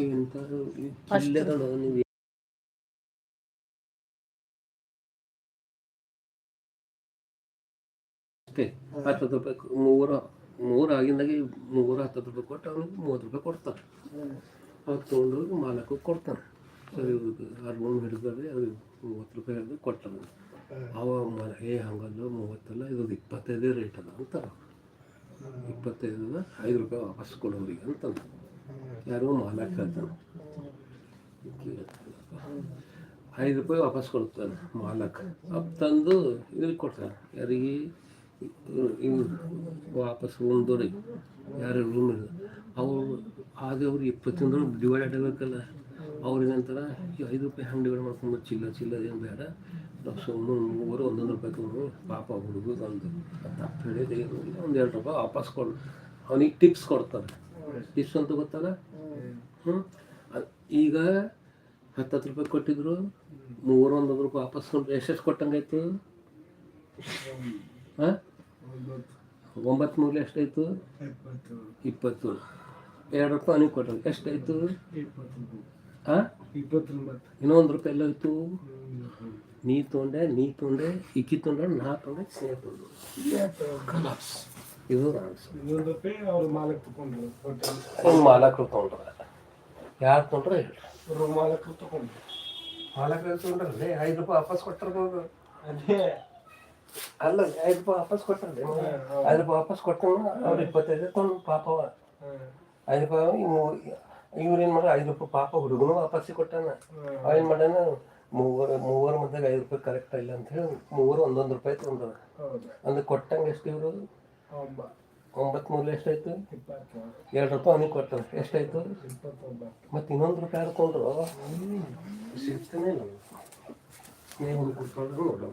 ಇಂಥ ಚಿಲ್ಲರೆಗಳು ನೀವು ಅಷ್ಟೇ. ಹತ್ತತ್ತು ರೂಪಾಯಿ ಮೂರು ಮೂರು ಆಗಿಂದಾಗೆ ಮೂರು ಹತ್ತತ್ತು ರೂಪಾಯಿ ಕೊಟ್ಟು ಅವನಿಗೆ ಮೂವತ್ತು ರೂಪಾಯಿ ಕೊಡ್ತಾರೆ ಅವ್ರು ತೊಗೊಂಡೋಗಿ ಮಾಲಕ್ಕೆ ಕೊಡ್ತಾನೆ. ಸರಿ ಅರ್ಮೂರು ಹಿಡಿದ್ರೆ ಅವ್ರಿಗೆ ಮೂವತ್ತು ರೂಪಾಯಿ ಹಿಡಿದು ಕೊಡ್ತಾನೆ ಅವ ಮಾ ಏ ಹಂಗಲ್ಲ ಮೂವತ್ತಲ್ಲ ಇದು ಇಪ್ಪತ್ತೈದೇ ರೇಟ್ ಅದ ಅಂತಾರ ಇಪ್ಪತ್ತೈದು ಐದು ರೂಪಾಯಿ ವಾಪಸ್ ಕೊಡೋರಿಗೆ ಅಂತಂದ ಯಾರೋ ಮಾಲಾಕ ಹೇಳ್ತಾನೆ ಐದು ರೂಪಾಯಿ ವಾಪಸ್ ಕೊಡ್ತಾನೆ ಮಾಲಕ್ ಅಪ್ ತಂದು ಇದ್ರಿಗೆ ಕೊಡ್ತಾನೆ ಯಾರಿಗೆ ಇವ್ರು ವಾಪಸ್ ಒಂದೂರಿ ಯಾರು ರೂಮ್ ಇಲ್ಲ ಅವರು ಆದ್ರೆ ಅವ್ರು ಇಪ್ಪತ್ತೊಂದು ಡಿವೈಡ್ ಆಗಬೇಕಲ್ಲ ಅವ್ರಿಗೆ ಅಂತಾರೆ ಈ ಐದು ರೂಪಾಯಿ ಹಂಗೆ ಡಿವೈಡ್ ಮಾಡ್ಕೊಂಡು ಚಿಲ್ಲ ಚಿಲ್ಲ ಏನು ಬೇಡ ನಾವು ಸುಮ್ಮನೆ ಮೂವರು ಒಂದೊಂದು ರೂಪಾಯಿ ತೊಗೊಂಡು ಪಾಪ ಹುಡುಗ ತಂದು ತಪ್ಪು ಹೇಳಿದೆ ಒಂದು ಎರಡು ರೂಪಾಯಿ ವಾಪಸ್ ಕೊಡು ಅವನಿಗೆ ಟಿಪ್ಸ್ ಕೊಡ್ತಾರೆ ಟಿಪ್ಸ್ ಅಂತ ಗೊತ್ತಲ್ಲ ಹ್ಞೂ ಈಗ ಹತ್ತತ್ತು ರೂಪಾಯಿ ಕೊಟ್ಟಿದ್ರು ಮೂವರು ಒಂದೊಂದು ರೂಪಾಯಿ ವಾಪಸ್ ಎಷ್ಟೆಷ್ಟು ಕೊಟ್ಟಂಗಾಯ್ತು ಹಾಂ? ಒಂಬತ್ತು ಮೂರಲೆ ಎಷ್ಟಾಯ್ತು? ಇಪ್ಪತ್ತು ಎರಡು ರೂಪಾಯಿ ಅವನಿಗೆ ಕೊಟ್ಟರು. ಎಷ್ಟಾಯ್ತು? ಹಾಂ? ಇನ್ನೊಂದು ರೂಪಾಯಿ ಎಲ್ಲ ಹೋಯ್ತು ನೀ ತೊಗೊಂಡೆ ನೀ ತೊಗೊಂಡೆ ಇಕ್ಕಿ ತೊಗೊಂಡೆ ನಾ ತೊಗೊಂಡೆ ಸ್ನೇಹ ತೊಗೊಂಡು ಇದು ಒಂದು ಮಾಲಕರು ತೊಗೊಂಡ್ರೆ. ಯಾರು ತೊಗೊಂಡ್ರೆ ಹೇಳ್ರಿ. ಮಾಲಕರು ತಗೊಂಡ್ರು. ಮಾಲಕರು ತೊಗೊಂಡ್ರೆ ಐದು ರೂಪಾಯಿ ವಾಪಸ್ ಕೊಟ್ಟರು ಅದೇ. ಅಲ್ಲ ಐದು ರೂಪಾಯಿ ವಾಪಸ್ ಕೊಟ್ಟಿರಲಿ ಐದು ರೂಪಾಯಿ ವಾಪಸ್ ಕೊಟ್ಟರು ಅವ್ರು ಇಪ್ಪತ್ತೈದು ತೊಗೊಂಡು ಪಾಪವ ಐದು ರೂಪಾಯಿ ಇವ್ರು ಏನು ಮಾಡ್ರ ಐದು ರೂಪಾಯಿ ಪಾಪ ಹುಡುಗನು ವಾಪಸ್ಸಿ ಕೊಟ್ಟಾನ. ಏನು ಮಾಡ್ಯಾನ? ಮೂವರು ಮೂವರು ಮಧ್ಯೆ ಐದು ರೂಪಾಯಿ ಕರೆಕ್ಟ್ ಇಲ್ಲ ಅಂತ ಹೇಳಿ ಮೂವರು ಒಂದೊಂದು ರೂಪಾಯಿ ತೊಗೊಂಡ್ರ ಅಂದ್ರೆ ಕೊಟ್ಟಂಗೆ ಎಷ್ಟು ಇವರು ಒಂಬತ್ತು ಮೂರು ಎಷ್ಟಾಯ್ತು ಎರಡು ರೂಪಾಯಿ ಅವನಿಗೆ ಕೊಟ್ಟರು. ಎಷ್ಟಾಯ್ತು ಮತ್ತೆ ಮತ್ತು ಇನ್ನೊಂದು ರೂಪಾಯಿ ಹಾಕೊಂಡ್ರು ಸಿಗ್ತಾನೆ ಇಲ್ಲ. ಸ್ನೇಹ ಎಷ್ಟು ನೋಡೋಣ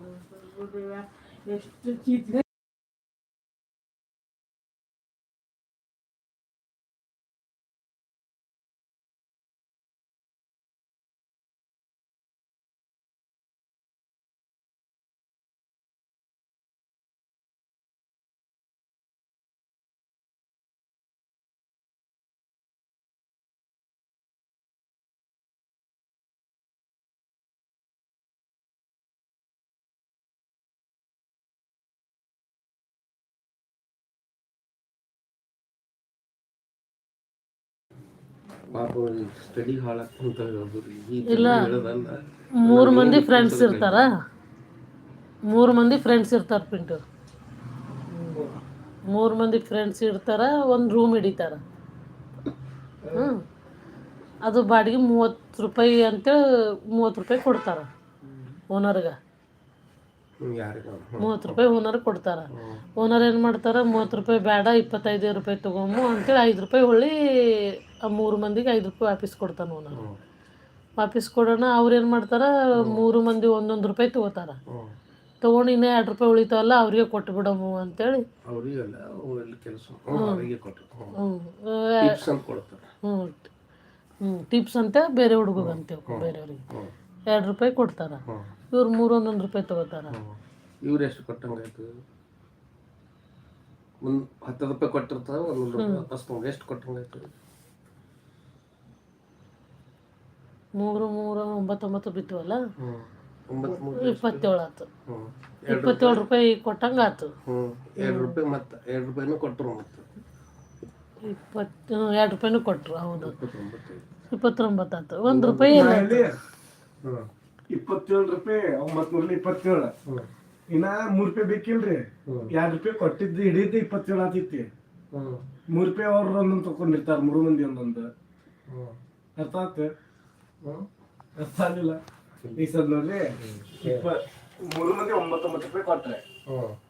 ಪಾಪ ಸ್ಟಡಿ ಮೂರು ಮಂದಿ ಫ್ರೆಂಡ್ಸ್ ಇರ್ತಾರ. ಮೂರು ಮಂದಿ ಫ್ರೆಂಡ್ಸ್ ಇರ್ತಾರ ಪಿಂಟು ಮೂರು ಮಂದಿ ಫ್ರೆಂಡ್ಸ್ ಇರ್ತಾರ ಒಂದು ರೂಮ್ ಹಿಡಿತಾರ. ಹ್ಞೂ ಅದು ಬಾಡಿಗೆ ಮೂವತ್ತು ರೂಪಾಯಿ ಅಂತೇಳಿ ಮೂವತ್ತು ರೂಪಾಯಿ ಕೊಡ್ತಾರ ಓನರ್ಗೆ ಮೂವತ್ತು ರೂಪಾಯಿ ಓನರ್ ಕೊಡ್ತಾರೆ. ಓನರ್ ಏನು ಮಾಡ್ತಾರೆ? ಮೂವತ್ತು ರೂಪಾಯಿ ಬೇಡ ಇಪ್ಪತ್ತೈದು ರೂಪಾಯಿ ತೊಗೊಂಬು ಅಂತೇಳಿ ಐದು ರೂಪಾಯಿ ಹೊಳ್ಳಿ ಆ ಮೂರು ಮಂದಿಗೆ ಐದು ರೂಪಾಯಿ ವಾಪಸ್ ಕೊಡ್ತಾನೆ ಓನರ್ ವಾಪಸ್ ಕೊಡೋಣ ಅವ್ರು ಏನು ಮಾಡ್ತಾರ? ಮೂರು ಮಂದಿ ಒಂದೊಂದು ರೂಪಾಯಿ ತೊಗೋತಾರೆ. ತೊಗೊಂಡು ಇನ್ನೂ ಎರಡು ರೂಪಾಯಿ ಉಳಿತಾವಲ್ಲ ಅವ್ರಿಗೆ ಕೊಟ್ಟು ಬಿಡಮು ಅಂತೇಳಿ. ಹ್ಞೂ ಟಿಪ್ಸ್ ಅಂತ ಕೊಡ್ತಾರೆ. ಹ್ಞೂ ಟಿಪ್ಸ್ ಅಂತ ಬೇರೆ ಹುಡುಗಂತೇವೆ ಅಂತೇವೆ ಬೇರೆಯವ್ರಿಗೆ. ಎರಡು ರೂಪಾಯಿ ಕೊಡ್ತಾರ. ಇವ್ರು ಮೂರು ಒಂದೊಂದು ರೂಪಾಯಿ ತಗೋತಾರ. ಇವ್ರು ಎಷ್ಟು ಕೊಟ್ಟಂಗಾಯ್ತು ಒಂದು ಹತ್ತು ರೂಪಾಯಿ ಕೊಟ್ಟಿರ್ತಾರ ಒಂದೊಂದು ರೂಪಾಯಿ ಅಷ್ಟು ಎಷ್ಟು ಕೊಟ್ಟಂಗಾಯ್ತು ಮೂರು ಮೂರು ಒಂಬತ್ತೊಂಬತ್ತು ಬಿತ್ತವಲ್ಲ ಇಪ್ಪತ್ತೇಳು ಆತು. ಇಪ್ಪತ್ತೇಳು ರೂಪಾಯಿ. ಕೊಟ್ಟಂಗೆ ಆತು. ಎರಡು ರೂಪಾಯಿ ಮತ್ತೆ ಎರಡು ರೂಪಾಯಿನೂ ಕೊಟ್ಟರು ಮತ್ತೆ. ಇಪ್ಪತ್ತು ಎರಡು ರೂಪಾಯಿನೂ ಕೊಟ್ಟರು ಹೌದು. ಇಪ್ಪತ್ತೊಂಬತ್ತು ಆತು. ಒಂದು ರೂಪಾಯಿ ಹ್ಞೂ ಇಪ್ಪತ್ತೇಳು ರೂಪಾಯಿ ಒಂಬತ್ ನೂರ ಇಪ್ಪತ್ತೇಳು. ಇನ್ನ ಮೂರ್ ರೂಪಾಯಿ ಬೇಕಿಲ್ರಿ? ಎರಡ್ ರೂಪಾಯಿ ಕೊಟ್ಟಿದ್ದು ಹಿಡಿದು ಇಪ್ಪತ್ತೇಳು ಆತೈತಿ ಹ್ಞೂ ಮೂರ್ ರೂಪಾಯಿ ಅವ್ರ ಒಂದೊಂದು ತಕೊಂಡಿರ್ತಾರ ಮೂರು ಮಂದಿ ಒಂದೊಂದು. ಅರ್ಥ ಆತ ಅರ್ಥ ಆಗ್ಲಿಲ್ಲ? ಈ ಸದ್ ನೋಡ್ರಿ ಇಪ್ಪ ಮೂರು ಮಂದಿ ಒಂಬತ್ತೊಂಬತ್ತು ರೂಪಾಯಿ ಕೊಟ್ರೆ.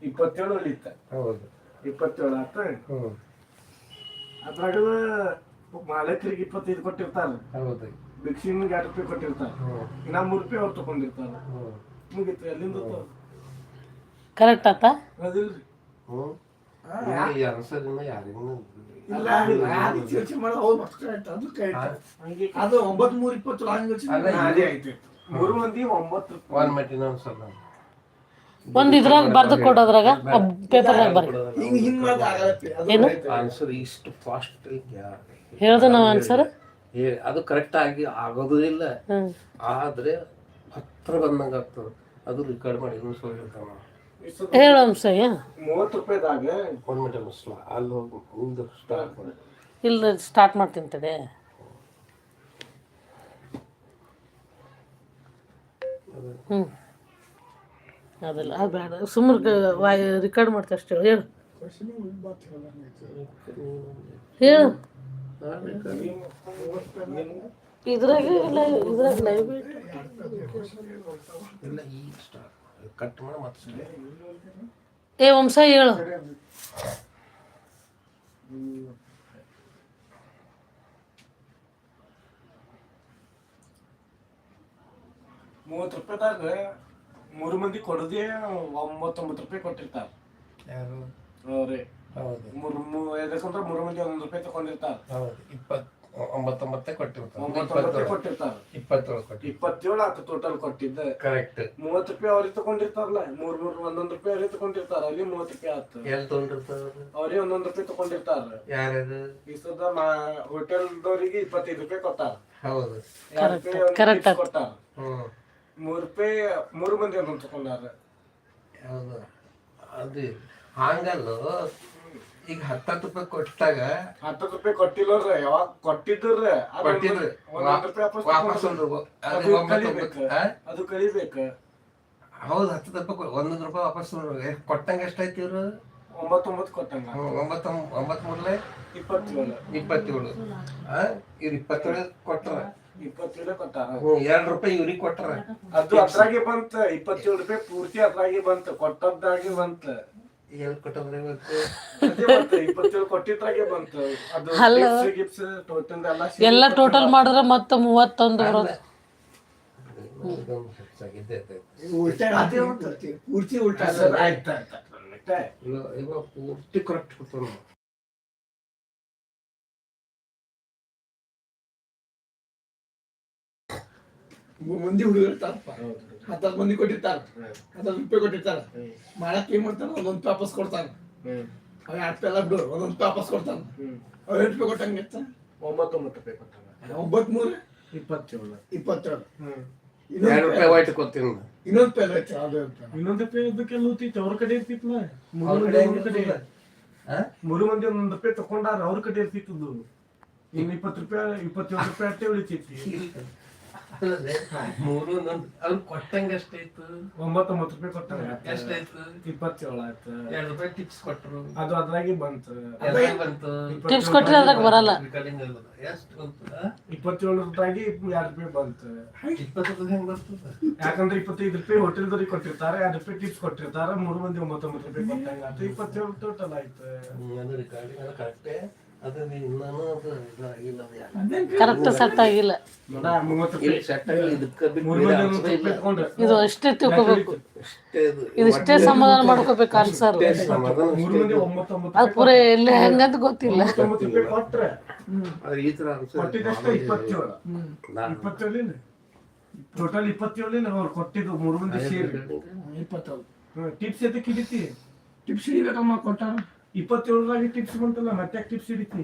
ಇಪ್ಪತ್ತೇಳು ಉಳಿತ ಹೌದು. ಇಪ್ಪತ್ತೇಳು ಆತ? ಅದ್ರಾಗ ಮಾಲಕರಿಗೆ ಇಪ್ಪತ್ತೈದು ಕೊಟ್ಟಿರ್ತಾರ. ಹೌದು ಭಿಕ್ಷಿನಿಗೆ ಎರಡು ರೂಪಾಯಿ ಕೊಟ್ಟಿರ್ತಾರೆ. ನಾ ಇನ್ನ ಮೂರ್ ರೂಪಾಯಿ ಅವ್ರು ತಗೊಂಡಿರ್ತಾರೆ. ಹ್ಞೂ ಮುಗೀತು ಎಲ್ಲಿಂದ ಕರೆಕ್ಟ್ ಆತ? ಅದಿಲ್ರಿ. ಅದು ಒಂಬತ್ ಮೂರ್ ಇಪ್ಪತ್ತು ಹಂಗ ಅದೇ ಐತಿ ಮೂರು ಮಂದಿ ಒಂಬತ್ತು ಮೆಟ್ಟಿನ ಒಂದು ಇದ್ರಾಗ ಬರ್ದು ಕೊಡೋದ್ರಾಗ ಪೇಪರ್ನಾಗ ಏನು? ಆನ್ಸರ್ ಇಷ್ಟು ಫಾಸ್ಟ್ ಹೇಳ್ದೆ ನಾವು ಆನ್ಸರ್ ಏ ಅದು ಕರೆಕ್ಟಾಗಿ ಆಗೋದು ಇಲ್ಲ. ಆದ್ರೆ ಹತ್ರ ಬಂದಂಗ ಆಗ್ತದೆ. ಅದು ರೆಕಾರ್ಡ್ ಮಾಡಿ ಇನ್ನೂ ಸಲ ಹೇಳ್ತಾನೆ ಹೇಳು ಅಂಶಯ್ಯ ಮೂವತ್ತು ರೂಪಾಯಿದಾಗ ಮಿನಿಟ್ ಮುಸ್ಲ ಅಲ್ಲಿ ಹೋಗಿ ಮುಂದೆ ಸ್ಟಾರ್ಟ್ ಮಾಡಿ ಇಲ್ಲ ಸ್ಟಾರ್ಟ್ ಮಾಡ್ತೀನಿ ತಡೆ. ಹ್ಞೂ ಅದಲ್ಲ ಅದು ಬೇಡ. ಸುಮ್ಮನೆ ವಾಯ್ ರೆಕಾರ್ಡ್ ಮಾಡ್ತಾ ಅಷ್ಟೇ ಹೇಳು. ಹೇಳು. ಇದ್ರಾಗ ಇಲ್ಲ ಇದ್ರಾಗ ಲೈವ್ ಇಲ್ಲ ಈಗ ಸ್ಟಾರ್ಟ್ ಕಟ್ ಮಾಡಿ ಮತ್ತೆ ಏ ವಂಶ ಹೇಳು. ಮೂವತ್ತು ರೂಪಾಯಿದಾಗ ಮೂರು ಮಂದಿ ಕೊಡೋದೇ ಒಂಬತ್ತೊಂಬತ್ತು ರೂಪಾಯಿ ಕೊಟ್ಟಿರ್ತಾರೆ. ಯಾರು? ಅವ್ರಿ ಹೌದು. ಮೂರು ಮೂ- ಯಾಕಂದ್ರೆ ಮೂರು ಮಂದಿ ಒಂದೊಂದು ರೂಪಾಯಿ ತಗೊಂಡಿರ್ತಾರೆ. ಹೌದು. ಇಪ್ಪತ್ತು ಒಂಬತ್ತೊಂಬತ್ತೆ ಕೊಟ್ಟಿರ್ತಾರೆ. ಒಂಬತ್ತೊಂಬತ್ತು ಕೊಟ್ಟಿರ್ತಾರೆ ಇಪ್ಪತ್ತೇಳು. ಕೊಟ್ಟಿರ್ತಾರ. ಇಪ್ಪತ್ತೇಳು ಕೊಟ್ಟಿ ಇಪ್ಪತ್ತೇಳು ಆತು ಟೋಟಲ್ ಕೊಟ್ಟಿದ್ದ. ಕರೆಕ್ಟ್ ಮೂವತ್ತು ರೂಪಾಯಿ ಅವ್ರಿಗೆ ತಗೊಂಡಿರ್ತಾರಲ್ಲ ಮೂರ್ ಮೂರ್ ಒಂದೊಂದು ರೂಪಾಯಿ ಅವ್ರಿಗೆ ತಗೊಂಡಿರ್ತಾರ ಅಲ್ಲಿ ಮೂವತ್ತು ರೂಪಾಯಿ ಆತು. ಎಲ್ಲಿ ತೊಗೊಂಡಿರ್ತಾರೆ ಅವ್ರಿಗೆ ಒಂದೊಂದು ರೂಪಾಯಿ ತಗೊಂಡಿರ್ತಾರ. ಯಾರ್ಯಾರು? ಈ ಸದ ಮಾ ಹೋಟೆಲ್ದವ್ರಿಗೆ ಇಪ್ಪತ್ತೈದು ರೂಪಾಯಿ ಕೊಟ್ಟಾರ. ಹೌದು. ಕರೆಕ್ಟ್ ಕೊಟ್ಟಾರ. ಹ್ಮ್. ಮೂರ್ ರೂಪಾಯಿ ಮೂರು ಮಂದಿ ಒಂದೊಂದು ತಗೊಂಡಾರ. ಹೌದು. ಅದು ಹಂಗಲ್ಲ ಈಗ ಹತ್ತತ್ತು ರೂಪಾಯಿ ಕೊಟ್ಟಾಗ ಹತ್ತು ರೂಪಾಯಿ ಕೊಟ್ಟಿಲ್ಲವ್ರ ಯಾವಾಗ ಕೊಟ್ಟಿದ್ರ ಅದು ಕೊಟ್ಟಿದ್ರು. ವಾಪಸ್. ಅದು ಕಲಿಬೇಕು. ಹೌದು ಹತ್ತು ರೂಪಾಯಿ ಒಂದೊಂದು ರೂಪಾಯಿ ವಾಪಸ್ ಕೊಟ್ಟಂಗ ಕೊಟ್ಟಂಗೆ ಎಷ್ಟಾಯ್ತು ಇವರು? ಒಂಬತ್ತೊಂಬತ್ತು ಕೊಟ್ಟಂಗ. ಒಂಬತ್ತು ಒಂಬತ್ತು ಮೂರಲೆ ಇಪ್ಪತ್ತೇಳು. ಇಪ್ಪತ್ತೇಳು. ಇವ್ರು ಇಪ್ಪತ್ತೇಳು ಕೊಟ್ರ. ಇಪ್ಪತ್ತೇಳು ಕೊಟ್ಟಾರ. ಎರಡು ರೂಪಾಯಿ ಇವ್ರಿಗೆ ಕೊಟ್ರ. ಅದು ಅದ್ರಾಗೆ ಬಂತ. ಇಪ್ಪತ್ತೇಳು ರೂಪಾಯಿ ಪೂರ್ತಿ ಅದ್ರಾಗೆ ಬಂತ. ಕೊಟ್ಟದ್ದಾಗಿ ಬಂತ. ಇವತ್ತು ಬಂತ ಕೊಟ್ಟಿದ್ರಾಗೆ ಅದು ಎಲ್ಲ ಸೇರಿ ಎಲ್ಲ ಟೋಟಲ್ ಮಾಡಿದ್ರೆ ಮತ್ತೆ ಮೂವತ್ತೊಂದು ಬರೋದು. ಇದೊಂದು ಹೆಚ್ಚಾಗಿದ್ದೆ ಆಯ್ತು. ಉಲ್ಟಾ ಅದೇ ಉಂಟು. ಪೂರ್ತಿ ಉಲ್ಟಾ ಸರ್, ಆಯ್ತ್ ಆಯ್ತ್ ಆಯ್ತ್. ಮತ್ತೆ ಇಲ್ಲ ಇವಾಗ ಪೂರ್ತಿ ಕರೆಕ್ಟ್ ಕೊಡ್ತಾನೆ ಮಂದಿ ಹುಡುಗರು ಇರ್ತಾರಪ್ಪ. ಹತ್ತತ್ತು ಮಂದಿ ಕೊಟ್ಟಿರ್ತಾರ. ಹತ್ತತ್ತು ರೂಪಾಯಿ ಕೊಟ್ಟಿರ್ತಾರ. ಮಾಡಕ್ ಏನ್ ಮಾಡ್ತಾನ ಒಂದೊಂದ್ ರೂಪಾಯಿ ವಾಪಸ್ ಕೊಡ್ತಾನ ಅವ ಎರಡು ಎಲ್ಲ ಬಿಡು ಒಂದೊಂದ್ ವಾಪಸ್ ಕೊಡ್ತಾನ ಅವ ಎಷ್ಟು ರೂಪಾಯಿ ಕೊಟ್ಟಂಗೆ ಇತ್ತ ಒಂಬತ್ತೊಂಬತ್ತು ರೂಪಾಯಿ ಕೊಟ್ಟಾರ. ಒಂಬತ್ ಮೂರು ಇಪ್ಪತ್ತೇಳು. ಇಪ್ಪತ್ತೇಳು. ಎರಡು ರೂಪಾಯಿ ವೈಟ್ ಕೊಡ್ತೀನಿ ಇನ್ನೊಂದ್ ರೂಪಾಯಿ ಐತೆ ಅದು ಇನ್ನೊಂದು ರೂಪಾಯಿ ಅದಕ್ಕೆಲ್ಲ ಹೋಗ್ತಿತ್ತು ಅವ್ರ ಕಡೆ ಇರ್ತಿತ್ಲ? ಮೂರು ಅವ್ರ ಕಡೆ? ಮೂರು ಮಂದಿ ಒಂದೊಂದು ರೂಪಾಯಿ ತಕೊಂಡಾರ. ಅವ್ರ ಕಡೆ ಇರ್ತಿತ್ತು ಇನ್ನು ಇಪ್ಪತ್ತು ರೂಪಾಯಿ ಇಪ್ಪತ್ತೇಳು ರೂಪಾಯಿ ಅಷ್ಟೇ ಉಳಿತೈತಿ ಮೂರು ಅವ್ರು ಕೊಟ್ಟಂಗೆ ಎಷ್ಟಾಯ್ತು? ಒಂಬತ್ತೊಂಬತ್ತು ರೂಪಾಯಿ ಕೊಟ್ಟಾರ. ಎಷ್ಟಾಯ್ತು? ಇಪ್ಪತ್ತೇಳು ಆಯ್ತು. ಎರಡು ರೂಪಾಯಿ ಟಿಪ್ಸ್ ಕೊಟ್ರು. ಅದು ಅದ್ರಾಗಿ ಬಂತು. ಅದ್ರಾಗಿ ಬಂತು. ಟಿಪ್ಸ್ ಕೊಟ್ಟರೆ ಅದ್ರಾಗ ಬರಲ್ಲ. ಎಷ್ಟು ಬಂತು? ಇಪ್ಪತ್ತೇಳು ರೂಪಾಯಿಗೆ ಎರಡು ರೂಪಾಯಿ ಬಂತು. ಇಪ್ಪತ್ತು ರೂಪಾಯಿ ಹೆಂಗ್ ಬರ್ತದ ಯಾಕಂದ್ರೆ ಇಪ್ಪತ್ತೈದು ರೂಪಾಯಿ ಹೋಟೆಲ್ದವ್ರಿಗೆ ಕೊಟ್ಟಿರ್ತಾರೆ ಎರಡು ರೂಪಾಯಿ ಟಿಪ್ಸ್ ಕೊಟ್ಟಿರ್ತಾರೆ ಮೂರು ಮಂದಿ ಒಂಬತ್ತೊಂಬತ್ತು ರೂಪಾಯಿ ಕೊಟ್ಟಂಗ ಆಯ್ತು ಇಪ್ಪತ್ತೇಳು ಟೋಟಲ್ ಆಯ್ತು. ಅದು ರೆಕಾರ್ಡಿಂಗ್ ಅದು ಕರೆಕ್ಟೇ ಕರೆಕ್ಟ್ ಸೆಟ್ ಆಗಿಲ್ಲ. ಇದು ಅಷ್ಟೇ ತಿಳ್ಕೊಬೇಕು. ಇಷ್ಟೇ ಇದು. ಸಮಾಧಾನ ಮಾಡ್ಕೋಬೇಕು ಅನ್ಸರ್ ಅದು ಪೂರ ಎಲ್ಲಿ ಹೆಂಗಂತ ಗೊತ್ತಿಲ್ಲ. ಇಪ್ಪತ್ತೇಳು. ಟೋಟಲ್ ಇಪ್ಪತ್ತೇಳಿನ ಅವ್ರು ಕೊಟ್ಟಿದ್ದು ಮೂರು ಮಂದಿ ಸೇರಿ. ಇಪ್ಪತ್ತೇಳು ಟಿಪ್ಸ್ ಎದಕ್ಕೆ ಹಿಡಿತಿ ಟಿಪ್ಸ್ ಹಿಡಿಬೇಕಮ್ಮ ಕೊಟ್ಟಾರ. ಇಪ್ಪತ್ತೇಳರಾಗಿ ಟಿಪ್ಸ್ ಬಂತಲ್ಲ ಮತ್ತೆ ಟಿಪ್ಸ್ ಹಿಡಿತಿ?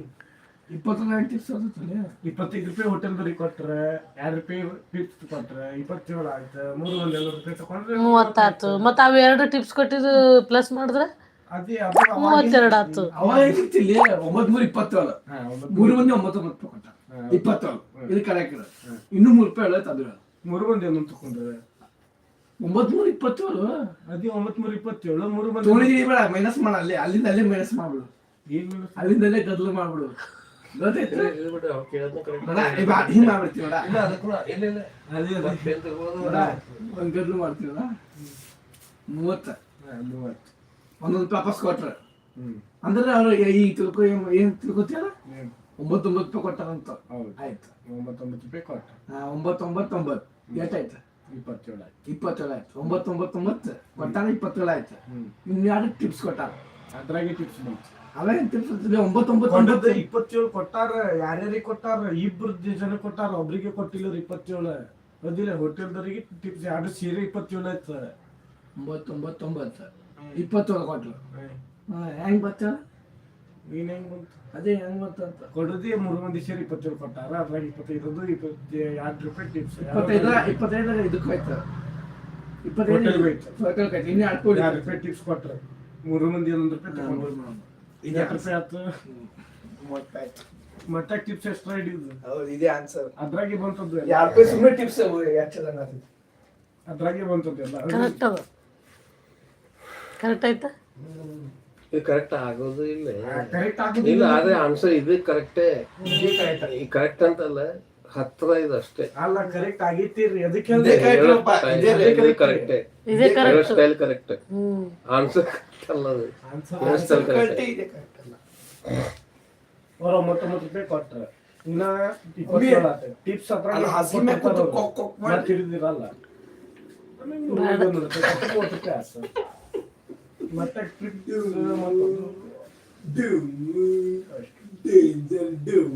ಇಪ್ಪತ್ತೊಂದು ಟಿಪ್ಸ್ ಅದೇ ಇಪ್ಪತ್ತೈದು ರೂಪಾಯಿ ಹೋಟೆಲ್ದವ್ರಿಗೆ ಕೊಟ್ರ ಎರಡು ರೂಪಾಯಿ ಟಿಪ್ಸ್ ಕೊಟ್ರ ಇಪ್ಪತ್ತೇಳು ಆಯ್ತು ಮೂರು ಒಂದು ಎಲ್ಲ ರೂಪಾಯಿ ತಗೊಂಡ್ರೆ ಮೂವತ್ತಾತು ಮತ್ತೆ ಅವು ಎರಡು ಟಿಪ್ಸ್ ಕೊಟ್ಟಿದ್ದು ಪ್ಲಸ್ ಮಾಡಿದ್ರೆ? ಅದೇ ಮೂವತ್ತೆರಡು ಆತು ಮೂರು ಇಪ್ಪತ್ತೇಳು. ಮೂರು ಮಂದಿ ಕೊಟ್ಟ ಇಪ್ಪತ್ತೇಳು. ಇದು ಕರೆಕ್ಟ್ ಇನ್ನು ಮೂರು ರೂಪಾಯಿ ಅದ್ರ ಮೂರು ಮಂದಿ ಒಂದೊಂದು ತಗೊಂಡ್ರೆ? ಒಂಬತ್ ಮೂರು ಇಪ್ಪತ್ತೇಳು ಅದೇ ಒಂಬತ್ನೂರ ಇಪ್ಪತ್ತೇಳು ಮೂರು ಮಂದಿ ತೊಗೊಂಡಿದೀನಿ ಬೇಡ ಮೈನಸ್ ಮಾಡ ಅಲ್ಲಿ ಅಲ್ಲಿಂದ ಅಲ್ಲೇ ಮೈನಸ್ ಮಾಡ್ಬಿಡು. ಏನು ಅಲ್ಲಿಂದ ಅಲ್ಲೇ ಗದ್ಲು ಮಾಡ್ಬಿಡು. ಗೊತ್ತಾಯ್ತು? ಹಿಂಗ್ ಮಾಡ್ಬಿಡ್ತೀವಿ ಒಂದ್ ಗದ್ಲು ಮಾಡ್ತೀವಲ್ಲ ಮೂವತ್ತ. ಒಂದೊಂದು ವಾಪಸ್ ಕೊಟ್ರ. ಅಂದ್ರೆ ಅವ್ರು ಈ ತಿಳ್ಕೊ ಏನ್- ತಿಳ್ಕೊತೀರ. ಒಂಬತ್ತೊಂಬತ್ತು ರೂಪಾಯಿ ಕೊಟ್ಟಾರಂತ. ಹೌದು. ಆಯ್ತು. ಒಂಬತ್ತೊಂಬತ್ತು ರೂಪಾಯಿ ಕೊಟ್ಟ ಒಂಬತ್ತೊಂಬತ್ತೊಂಬತ್ತು. ಎಷ್ಟಾಯ್ತು? ಇಪ್ಪತ್ತೇಳು ಆಯ್ತು ಇಪ್ಪತ್ತೇಳು ಆಯ್ತು ಒಂಬತ್ತೊಂಬತ್ತೊಂಬತ್ತು. ಕೊಟ್ಟಾರ ಇಪ್ಪತ್ತೇಳು ಆಯ್ತು ಇನ್ಯಾರು ಟಿಪ್ಸ್ ಕೊಟ್ಟಾರ? ಅದ್ರಾಗೆ ಟಿಪ್ಸ್ ಬಂತು. ಅವೇನ್ ಟಿಪ್ಸ್ ಒಂಬತ್ತೊಂಬತ್ತು ಇಪ್ಪತ್ತೇಳು ಕೊಟ್ಟಾರ ಯಾರ್ಯಾರಿಗೆ ಕೊಟ್ಟಾರ? ಇಬ್ರು ಜನ ಕೊಟ್ಟಾರ ಒಬ್ರಿಗೆ ಕೊಟ್ಟಿಲ್ಲ ಇಪ್ಪತ್ತೇಳು. ಅದಿಲ್ಲ ಹೋಟೆಲ್ದವ್ರಿಗೆ ಟಿಪ್ಸ್ ಎರಡು ಸೀರೆ ಇಪ್ಪತ್ತೇಳು ಆಯ್ತು ಒಂಬತ್ತೊಂಬತ್ತೊಂಬತ್ತು ಇಪ್ಪತ್ತೇಳು ಕೊಟ್ರು. ಹೆಂಗ್ ಬರ್ತೇಳ ನೀನ್ ಹೆಂಗ್ ಬಂತು? ಅದೇ ಹೆಂಗ್ ಅಂತ. ಕೊಡದಿ ಮೂರು ಮಂದಿ ಸೇರಿ ಇಪ್ಪತ್ತೇಳು ಕೊಟ್ಟಾರ ಅದ್ರಾಗ ಇಪ್ಪತ್ತೈದು ಇಪ್ಪತ್ತ ಎರಡು ರೂಪಾಯಿ ಟಿಪ್ಸ್ ಇಪ್ಪತ್ತೈದ ಇಪ್ಪತ್ತೈದರ ಇದಕ್ಕೆ ಹೋಯ್ತು ಇಪ್ಪತ್ತೈದು ಹೋಟೆಲ್ಗೆ ಹೋಯ್ತು. ಇನ್ನೇ ಆಡ್ಕೊಂಡು ಎರಡು ರೂಪಾಯಿ ಟಿಪ್ಸ್ ಕೊಟ್ರು. ಮೂರು ಮಂದಿ ಒಂದೊಂದು ರೂಪಾಯಿ ತಗೊಂಡ್ರು ಇದೇ ಎರಡು ರೂಪಾಯಿ ಆಯ್ತು. ಮತ್ತೆ ಟಿಪ್ಸ್ ಎಕ್ಸ್ಟ್ರಾ ಹಿಡಿದು ಹೌದು ಇದೇ ಆನ್ಸರ್ ಅದ್ರಾಗೆ ಬಂತದ್ದು ಎರಡು ಯಾರು ರೂಪಾಯಿ ಸುಮ್ಮನೆ ಟಿಪ್ಸ್ ಯಾಚದಂಗ ಅದ್ರಾಗೆ ಬಂತದ್ದು ಎಲ್ಲ. ಕರೆಕ್ಟ್ ಕರೆಕ್ಟ್ ಆಯ್ತಾ? ಇದು ಕರೆಕ್ಟ್ ಆಗೋದು ಇಲ್ಲ. ಕರೆಕ್ಟ್ ಇಲ್ಲ ಆಗುದಿಲ್ಲ. ಆದ್ರೆ ಆನ್ಸರ್ ಇದು ಕರೆಕ್ಟೇ ಇದೇ ಈ ಕರೆಕ್ಟ್ ಅಂತಲ್ಲ ಹತ್ರ ಇದು ಅಷ್ಟೇ. ಅಲ್ಲ ಕರೆಕ್ಟ್ ಆಗೈತಿರಿ ಅದಕ್ಕೆ ಇದೇ correct ಅಪ್ಪ, ಇದೇ correct. ಕರೆಕ್ಟೇ ಇದೇ correct style correct hmm. Answer correct ಅಲ್ಲ ಅದು. Answer Hairstyle correct. ಕರೆಕ್ಟ್ ಇದೆ ಕರೆಕ್ಟ್ ಅಲ್ಲ. ಅವ್ರ ಒಂಬತ್ತೊಂಬತ್ತು ರೂಪಾಯಿ ಕೊಟ್ರ. ಇನ್ನ ಇಪ್ಪತ್ತೇಳು ಆತ ಟಿಪ್ಸ್ ಹತ್ರ ಅಲ್ಲ, ಹಸಿ ಮ್ಯಾಗ್ ಕೂತು ಕೊಕ್ ಕೊಕ್ ಮಾಡಿ. ತಿಳಿದಿರಲ್ಲ ಮೂವತ್ತು ರೂಪಾಯಿ ಆತ. ಮತ್ತೆ ಟಿಪ್ಸ್ ಮತ್ತೊಂದು ಡೇಂಜರ್ ಡೇಂಜರ್